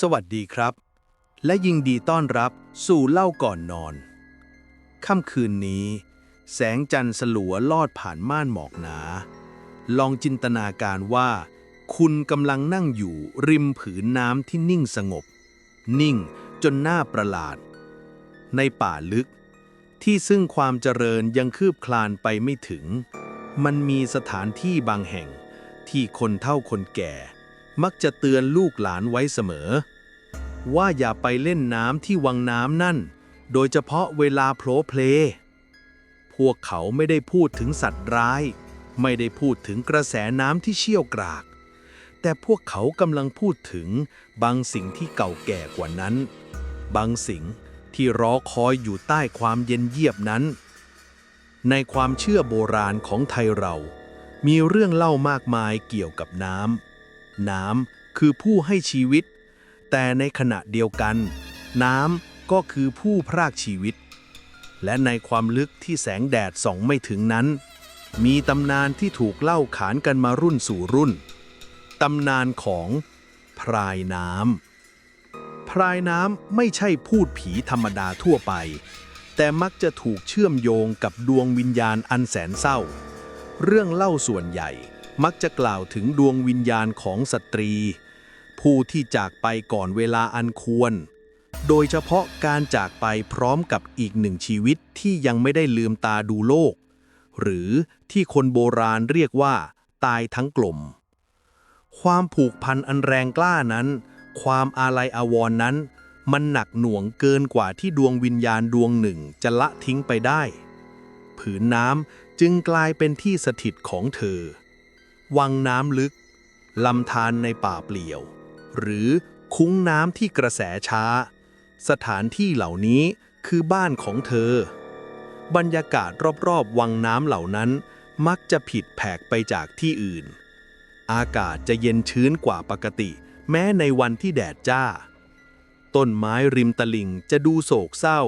สวัสดีครับ และยิงดีต้อนรับสู่เล่าก่อนนอน ค่ำคืนนี้ แสงจันทร์สลัวลอดผ่านม่านหมอกหนา ลองจินตนาการว่า คุณกำลังนั่งอยู่ริมผืนน้ำที่นิ่งสงบ นิ่งจนน่าประหลาด ในป่าลึก ที่ซึ่งความเจริญยังคืบคลานไปไม่ถึง มันมีสถานที่บางแห่งที่คนเฒ่าคนแก่ มักจะเตือนลูกหลานไว้เสมอ ว่าอย่าไปเล่นน้ำที่วังน้ำนั่น โดยเฉพาะเวลาโผลเพล พวกเขาไม่ได้พูดถึงสัตว์ร้าย ไม่ได้พูดถึงกระแสน้ำที่เชี่ยวกราก แต่พวกเขากำลังพูดถึงบางสิ่งที่เก่าแก่กว่านั้น บางสิ่งที่รอคอยอยู่ใต้ความเย็นเยียบนั้น ในความเชื่อโบราณของไทยเรา มีเรื่องเล่ามากมายเกี่ยวกับน้ำ น้ำคือผู้ให้ชีวิต แต่ในขณะเดียวกัน น้ำก็คือผู้พรากชีวิต และในความลึกที่แสงแดดส่องไม่ถึงนั้น มีตำนานที่ถูกเล่าขานกันมารุ่นสู่รุ่น ตำนานของพรายน้ำ พรายน้ำไม่ใช่พูดผีธรรมดาทั่วไป แต่มักจะถูกเชื่อมโยงกับดวงวิญญาณอันแสนเศร้า เรื่องเล่าส่วนใหญ่ มักจะกล่าวถึงดวงวิญญาณของสตรี ผู้ที่จากไปก่อนเวลาอันควร โดยเฉพาะการจากไปพร้อมกับอีกหนึ่งชีวิตที่ยังไม่ได้ลืมตาดูโลก หรือที่คนโบราณเรียกว่า ตายทั้งกลม ความผูกพันอันแรงกล้านั้น ความอาลัยอาวรณ์นั้น มันหนักหน่วงเกินกว่าที่ดวงวิญญาณดวงหนึ่งจะละทิ้งไปได้ ผืนน้ำจึงกลายเป็นที่สถิตของเธอ วังน้ำลึก ลำธารในป่าเปลี่ยว หรือคุ้งน้ำที่กระแสช้า สถานที่เหล่านี้คือบ้านของเธอ บรรยากาศรอบๆ วังน้ำเหล่านั้นมักจะผิดแผกไปจากที่อื่น อากาศจะเย็นชื้นกว่าปกติ แม้ในวันที่แดดจ้า ต้นไม้ริมตลิ่งจะดูโศกเศร้า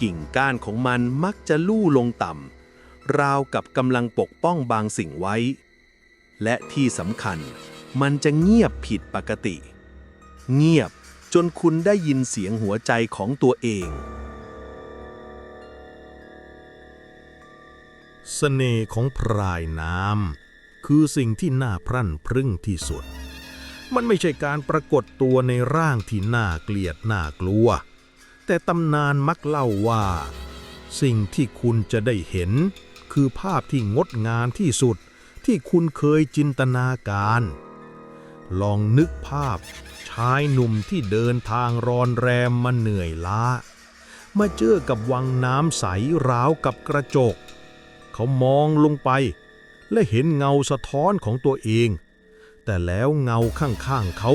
กิ่งก้านของมันมักจะลู่ลงต่ำราวกับกำลังปกป้องบางสิ่งไว้ และที่สำคัญ มันจะเงียบผิดปกติ เงียบจนคุณได้ยินเสียงหัวใจของตัวเอง เสน่ห์ของพรายน้ำคือสิ่งที่น่าพรั่นพรึ้งที่สุด มันไม่ใช่การปรากฏตัวในร่างที่น่าเกลียดน่ากลัว แต่ตำนานมักเล่าว่า สิ่งที่คุณจะได้เห็น คือภาพที่งดงามที่สุด ที่คุณเคยจินตนาการ ลองนึกภาพ ชายหนุ่มที่เดินทางรอนแรมมาเหนื่อยล้า มาเจอกับวังน้ำใสราวกับกระจก เขามองลงไป และเห็นเงาสะท้อนของตัวเอง แต่แล้วเงาข้างๆเขา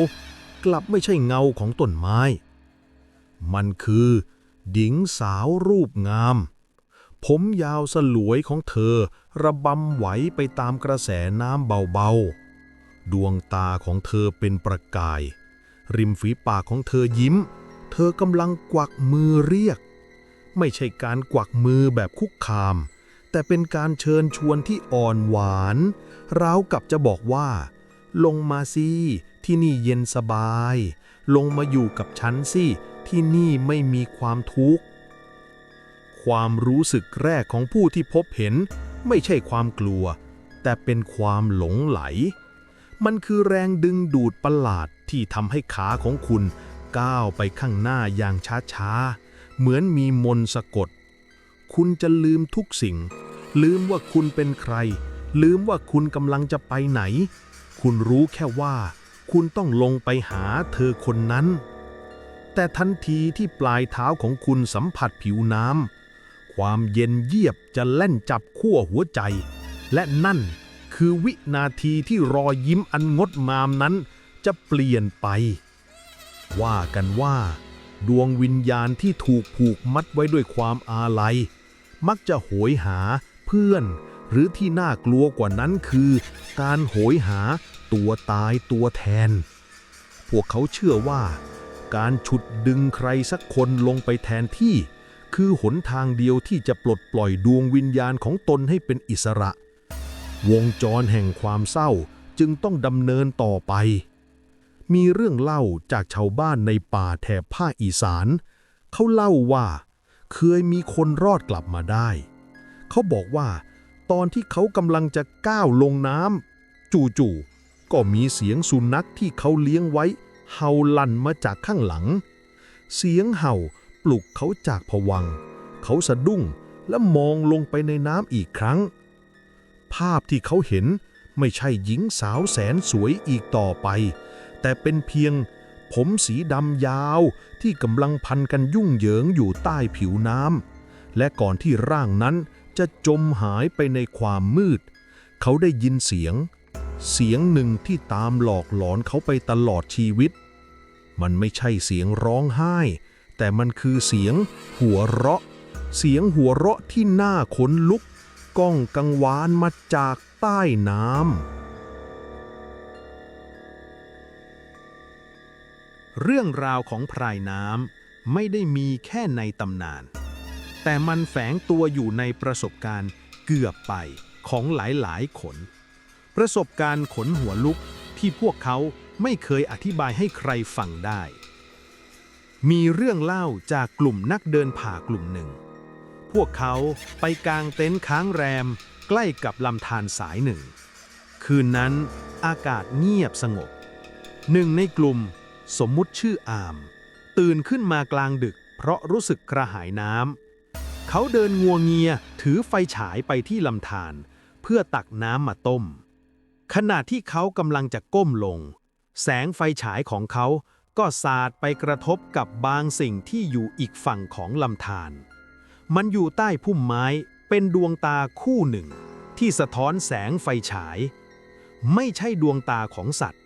กลับไม่ใช่เงาของต้นไม้ มันคือ หญิงสาวรูปงาม ผมยาวสลวยของเธอ ระบำไหวไปตามกระแสน้ำเบาๆ ดวงตาของเธอเป็นประกาย ริมฝีปากของเธอยิ้ม เธอกำลังกวักมือเรียก ไม่ใช่การกวักมือแบบคุกคาม แต่เป็นการเชิญชวนที่อ่อนหวานราวกับจะบอกว่า ลงมาสิที่นี่เย็นสบาย ลงมาอยู่กับฉันสิที่นี่ไม่มีความทุกข์ ความรู้สึกแรกของผู้ที่พบเห็น ไม่ใช่ความกลัว แต่เป็นความหลงไหล มันคือแรงดึงดูดประหลาดที่ทำให้ขาของคุณก้าวไปข้างหน้าอย่างช้าๆ เหมือนมีมนสะกด คุณจะลืมทุกสิ่ง ลืมว่าคุณเป็นใคร ลืมว่าคุณกำลังจะไปไหน คุณรู้แค่ว่า คุณต้องลงไปหาเธอคนนั้น แต่ทันทีที่ปลายเท้าของคุณสัมผัสผิวน้ำ ความเย็นเยียบจะแล่นจับขั้วหัวใจ และนั่นคือวินาทีที่รอยยิ้มอันงดงามนั้นจะเปลี่ยนไป ว่ากันว่า ดวงวิญญาณที่ถูกผูกมัดไว้ด้วยความอาลัย มักจะโหยหาเพื่อน หรือที่น่ากลัวกว่านั้นคือ การโหยหาตัวตายตัวแทน พวกเขาเชื่อว่า การฉุดดึงใครสักคนลงไปแทนที่ คือหนทางเดียวที่จะปลดปล่อยดวงวิญญาณของตนให้เป็นอิสระ วงจรแห่งความเศร้าจึงต้องดำเนินต่อไป มีเรื่องเล่าจากชาวบ้านในป่าแถบภาคอีสาน เขาเล่าว่า เคยมีคนรอดกลับมาได้ เขาบอกว่า ตอนที่เขากำลังจะก้าวลงน้ำจู่ๆก็มีเสียงสุนัขที่เขาเลี้ยงไว้ เห่าลั่นมาจากข้างหลัง เสียงเห่า ปลุกเขาจากผวัง เขาสะดุ้งและมองลงไปในน้ำอีกครั้ง ภาพที่เขาเห็นไม่ใช่หญิงสาวแสนสวยอีกต่อไป แต่เป็นเพียงผมสีดำยาวที่กำลังพันกันยุ่งเหยิงอยู่ใต้ผิวน้ำและก่อนที่ร่างนั้นจะจมหายไปในความมืด เขาได้ยินเสียง เสียงหนึ่งที่ตามหลอกหลอนเขาไปตลอดชีวิต มันไม่ใช่เสียงร้องไห้ แต่มันคือเสียงหัวเราะ เสียงหัวเราะที่หน่าขนลุก ก้องกังวานมาจากใต้น้ำ เรื่องราวของพรายน้ำไม่ได้มีแค่ในตำนาน แต่มันแฝงตัวอยู่ในประสบการณ์เกือบไปของหลายๆ คน ประสบการณ์ขนหัวลุกที่พวกเขาไม่เคยอธิบายให้ใครฟังได้ มีเรื่องเล่าจากกลุ่มนักเดินผ่ากลุ่มหนึ่ง พวกเขาไปกางเต็นท์ค้างแรมใกล้กับลำธารสายหนึ่ง คืนนั้นอากาศเงียบสงบ หนึ่งในกลุ่มสมมุติชื่ออาม ตื่นขึ้นมากลางดึก เพราะรู้สึกกระหายน้ำเขาเดินงัวเงียถือไฟฉายไปที่ลำธารเพื่อตักน้ำมาต้ม ขณะที่เขากำลังจะก้มลง แสงไฟฉายของเขา ก็สาดไปกระทบกับบางสิ่งที่อยู่อีกฝั่งของลำธารมันอยู่ใต้พุ่มไม้เป็นดวงตาคู่หนึ่ง ที่สะท้อนแสงไฟฉาย ไม่ใช่ดวงตาของสัตว์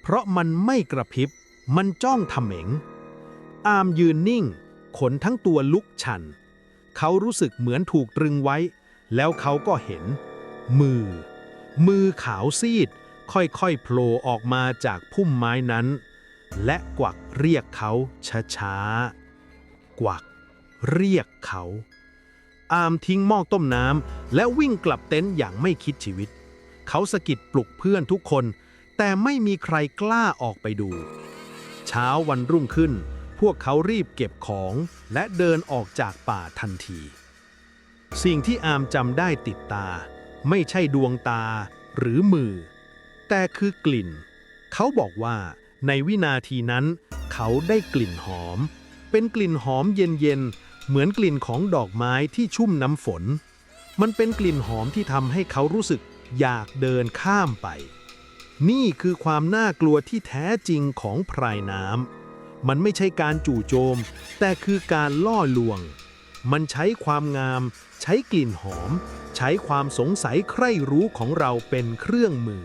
เพราะมันไม่กระพริบ มันจ้องทำเหม็ง อามยืนนิ่ง ขนทั้งตัวลุกชัน เขารู้สึกเหมือนถูกตรึงไว้ แล้วเขาก็เห็น มือ มือขาวซีด ค่อยๆโผล่ออกมาจากพุ่มไม้นั้น และกวักเรียกเขาช้าๆ กวักเรียกเขา อามทิ้งหม้อต้มน้ำและวิ่งกลับเต็นท์อย่างไม่คิดชีวิต เขาสะกิดปลุกเพื่อนทุกคน แต่ไม่มีใครกล้าออกไปดู เช้าวันรุ่งขึ้น พวกเขารีบเก็บของและเดินออกจากป่าทันที สิ่งที่อามจำได้ติดตา ไม่ใช่ดวงตาหรือมือ แต่คือกลิ่น เขาบอกว่า ในวินาทีนั้น เขาได้กลิ่นหอม เป็นกลิ่นหอมเย็นๆ เหมือนกลิ่นของดอกไม้ที่ชุ่มน้ำฝน มันเป็นกลิ่นหอมที่ทำให้เขารู้สึกอยากเดินข้ามไป นี่คือความน่ากลัวที่แท้จริงของพรายน้ำ มันไม่ใช่การจู่โจม แต่คือการล่อลวง มันใช้ความงาม ใช้กลิ่นหอม ใช้ความสงสัยใคร่รู้ของเราเป็นเครื่องมือ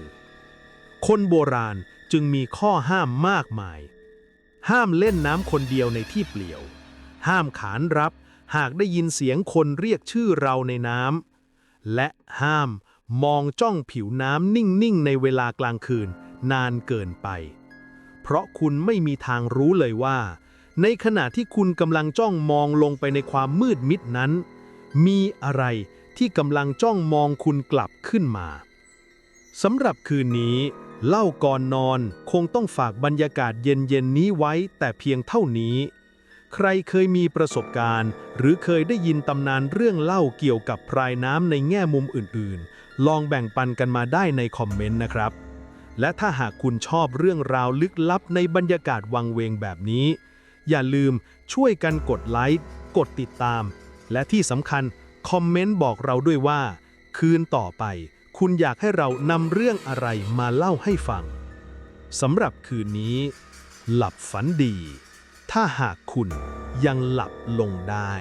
คนโบราณ จึงมีข้อห้ามมากมาย ห้ามเล่นน้ำคนเดียวในที่เปลี่ยว ห้ามขานรับ หากได้ยินเสียงคนเรียกชื่อเราในน้ำ และห้ามมองจ้องผิวน้ำนิ่งๆ ในเวลากลางคืนนานเกินไป เพราะคุณไม่มีทางรู้เลยว่า ในขณะที่คุณกำลังจ้องมองลงไปในความมืดมิดนั้น มีอะไรที่กำลังจ้องมองคุณกลับขึ้นมาสำหรับคืนนี้ เล่าก่อนนอนคงต้องฝากบรรยากาศเย็นๆนี้ไว้แต่เพียงเท่านี้ ใครเคยมีประสบการณ์ หรือเคยได้ยินตำนานเรื่องเล่าเกี่ยวกับพรายน้ำในแง่มุมอื่นๆ ลองแบ่งปันกันมาได้ในคอมเมนต์นะครับ และถ้าหากคุณชอบเรื่องราวลึกลับในบรรยากาศวังเวงแบบนี้ อย่าลืมช่วยกันกดไลค์กดติดตาม และที่สำคัญคอมเมนต์บอกเราด้วยว่า คืนต่อไป คุณอยากให้เรานำเรื่องอะไรมาเล่าให้ฟังสำหรับคืนนี้ หลับฝันดี ถ้าหากคุณยังหลับลงได้